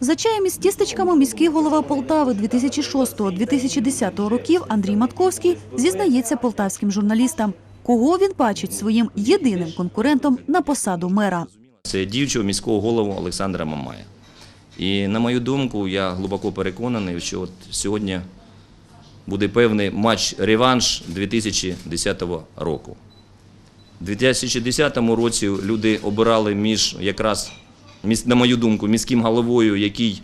За чаєм із тістечками міський голова Полтави 2006-2010 років Андрій Матковський зізнається полтавським журналістам, кого він бачить своїм єдиним конкурентом на посаду мера. Це діючого міського голову Олександра Мамая. І на мою думку, я глибоко переконаний, що от сьогодні буде певний матч-реванш 2010 року. У 2010 році люди обирали між якраз, на мою думку, міським головою, який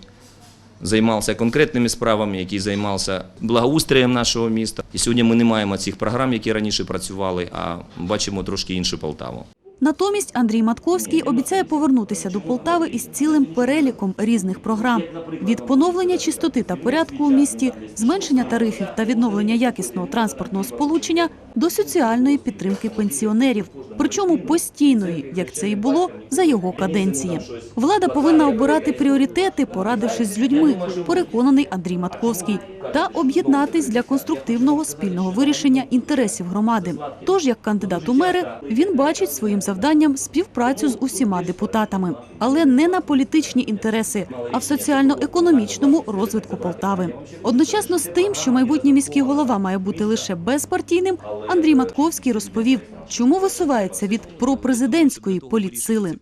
займався конкретними справами, який займався благоустроєм нашого міста. І сьогодні ми не маємо цих програм, які раніше працювали, а бачимо трошки іншу Полтаву. Натомість Андрій Матковський обіцяє повернутися до Полтави із цілим переліком різних програм від поновлення чистоти та порядку у місті, зменшення тарифів та відновлення якісного транспортного сполучення до соціальної підтримки пенсіонерів, причому постійної, як це і було за його каденції. Влада повинна обирати пріоритети, порадившись з людьми, переконаний Андрій Матковський, та об'єднатись для конструктивного спільного вирішення інтересів громади. Тож, як кандидат у мери, він бачить своїм завданням співпрацю з усіма депутатами, але не на політичні інтереси, а в соціально-економічному розвитку Полтави. Одночасно з тим, що майбутній міський голова має бути лише безпартійним, Андрій Матковський розповів, чому висувається від пропрезидентської політсили.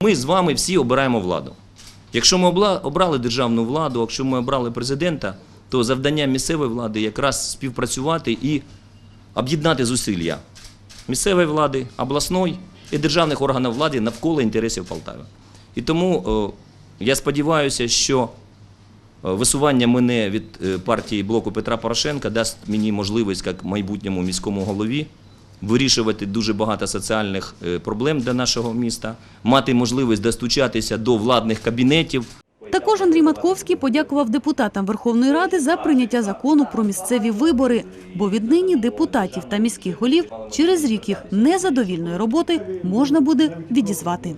Ми з вами всі обираємо владу. Якщо ми обрали державну владу, якщо ми обрали президента, то завдання місцевої влади якраз співпрацювати і об'єднати зусилля місцевої влади, обласної і державних органів влади навколо інтересів Полтави. І тому е, я сподіваюся, що е, висування мене від е, партії блоку Петра Порошенка дасть мені можливість, як майбутньому міському голові, вирішувати дуже багато соціальних проблем для нашого міста, мати можливість достучатися до владних кабінетів, Також Андрій Матковський подякував депутатам Верховної Ради за прийняття закону про місцеві вибори, бо віднині депутатів та міських голів через рік їх незадовільної роботи можна буде відізвати.